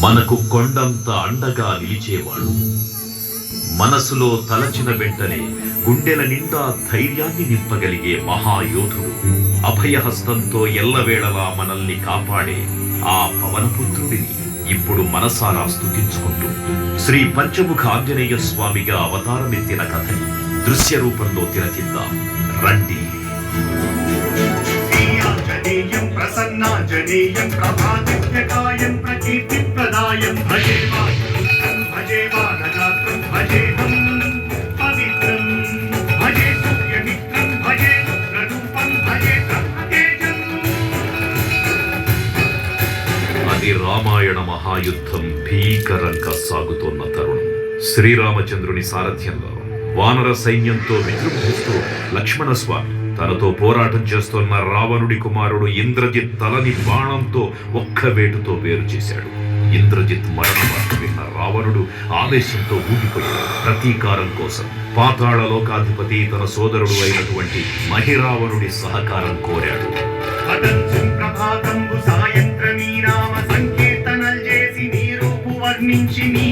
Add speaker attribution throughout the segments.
Speaker 1: మనకు కొండంత అండగా నిలిచేవాడు. మనసులో తలచిన వెంటనే గుండెల నిండా ధైర్యాన్ని నింపగలిగే మహాయోధుడు అభయహస్తంతో ఎల్లవేళలా మనల్ని కాపాడే ఆ పవనపుత్రుడిని ఇప్పుడు మనసారా స్థుతించుకుంటూ శ్రీ పంచముఖ ఆంజనేయ స్వామిగా అవతారమెత్తిన కథని దృశ్య రూపంలో తిరచిద్దాం. రండి.
Speaker 2: ప్రసన్నాజనేయం ప్రభాతి प्रभादित्यकायं प्रकीर्तिप्रदायं भजे वायुपुत्रं भजे वानगात्रं भजेऽहं पवित्रं भजे सूर्यमित्रं भजे रुद्ररूपं भजे ब्रह्मतेजम्
Speaker 1: అది రామాయణ మహాయుద్ధం భీకరంగా సాగుతోన్న తరుణం శ్రీరామచంద్రుని సారథ్యంలో వానర సైన్యంతో విజృంభిస్తూ లక్ష్మణస్వామి తనతో పోరాటం చేస్తున్న రావణుడి కుమారుడు ఇంద్రజిత్ తలని బాణంతో ఒక్క వేటుతో వేరు చేశాడు. ఇంద్రజిత్ మరణ వార్త విన్న రావణుడు ఆవేశంతో ఊగిపోయాడు. ప్రతీకారం కోసం పాతాళ లోకాధిపతి తన సోదరుడు అయినటువంటి మహిరావణుడి సహకారం కోరాడు.
Speaker 2: అదంశం ప్రభాతంబు సాయంత్రమీ నామ చేసి నీ రూపు వర్ణించి నీ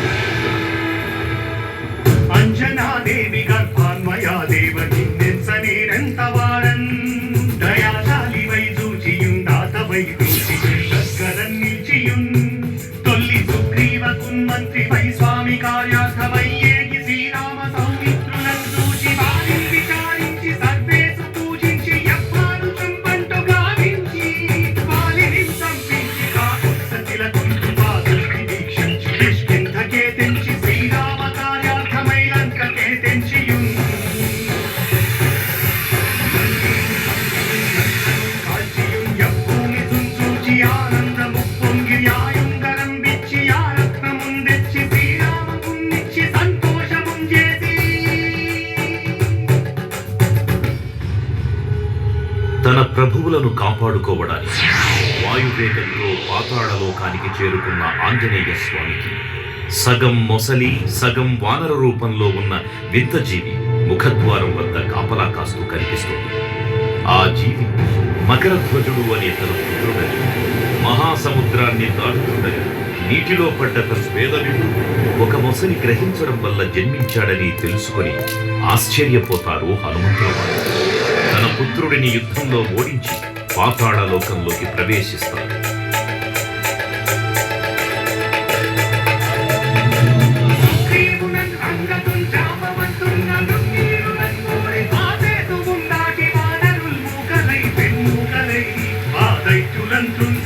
Speaker 2: అంజనాదేవి
Speaker 1: ప్రభువులను కాపాడుకోవడానికి వాయువేగంలో పాతాళలోకానికి చేరుకున్న ఆంజనేయ స్వామికి సగం మొసలి సగం వానర రూపంలో ఉన్న వింత ముఖద్వారం వద్ద కాపలా కాస్తూ కనిపిస్తుంది. ఆ జీవి మకరధ్వజుడు అనే తన పుత్రుడని మహాసముద్రాన్ని దాటుతుండగా నీటిలో పడ్డ తన స్వేదవిడు ఒక మొసలి గ్రహించడం వల్ల జన్మించాడని తెలుసుకొని ఆశ్చర్యపోతారు హనుమంతుల వారు పుత్రుడిని యుద్ధంలో ఓడించి పాతాళ లోకంలోకి ప్రవేశిస్తాడు
Speaker 2: Thank
Speaker 1: you.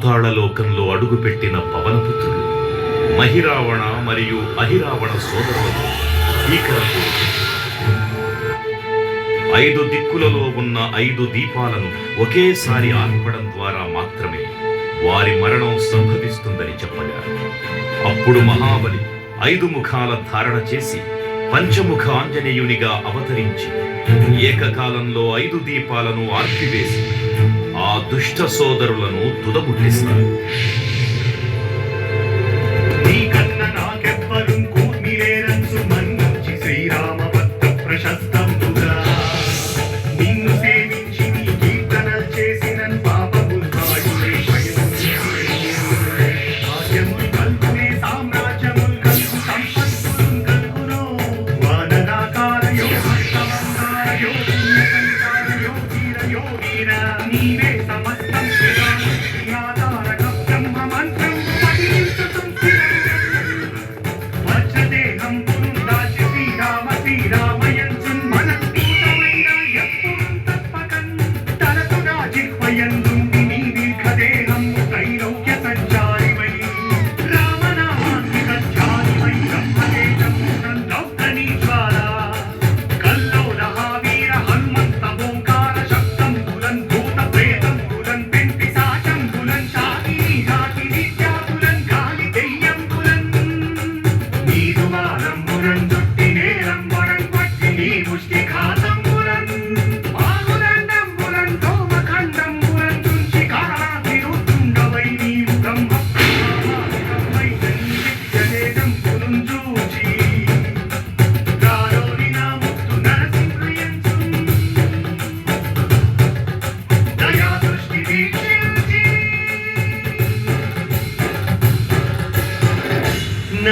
Speaker 1: పాతాళలోకంలో అడుగుపెట్టిన పవనపుత్రుడు మహిరావణ మరియు అహిరావణ సోదరులు భీకరంతో ఐదు దిక్కులలో ఉన్న ఐదు దీపాలను ఒకేసారి ఆర్పడం ద్వారా మాత్రమే వారి మరణం సంభవిస్తుందని చెప్పగా అప్పుడు మహాబలి ఐదు ముఖాల ధారణ చేసి పంచముఖ ఆంజనేయునిగా అవతరించి ఏకకాలంలో ఐదు దీపాలను ఆర్పివేసి దుష్ట సోదరులను
Speaker 2: తుదముట్టిస్తాడు నీవే సమస్య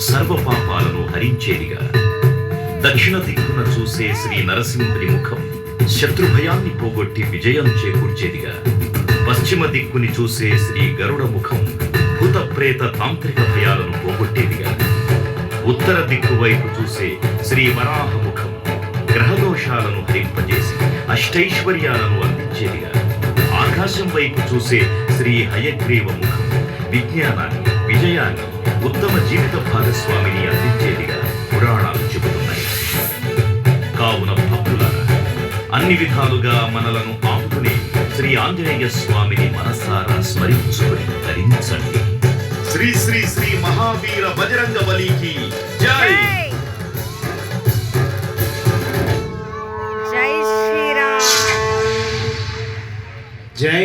Speaker 1: సర్వపాపాలను హరించేదిగా. దక్షిణ దిక్కున చూసే శ్రీ నరసింహుని ముఖం శత్రుభయాన్ని పోగొట్టి విజయం చేకూర్చేదిగా. పశ్చిమ దిక్కుని చూసే శ్రీ గరుడ ముఖం భూత ప్రేత తాంత్రిక భయాలను పోగొట్టేదిగా. ఉత్తర దిక్కు వైపు చూసే శ్రీ వరాహ ముఖం గ్రహదోషాలను హరింపజేసి అష్టైశ్వర్యాలను అందించేదిగా. ఆకాశం వైపు చూసే శ్రీ హయగ్రీవ ముఖం విజ్ఞానాన్ని విజయాన్ని ఉత్తమ జీవిత భాగస్వామిని అందించేదిగా పురాణాలు చెబుతున్నాయి. కావున భక్తులారా అన్ని విధాలుగా మనలను ఆపుకునే శ్రీ ఆంజనేయ స్వామిని మనసారా స్మరించుకొని ధరించండి శ్రీ శ్రీ శ్రీ మహావీర బజరంగ బలికి జై!
Speaker 3: జై శ్రీరామ్.
Speaker 4: జై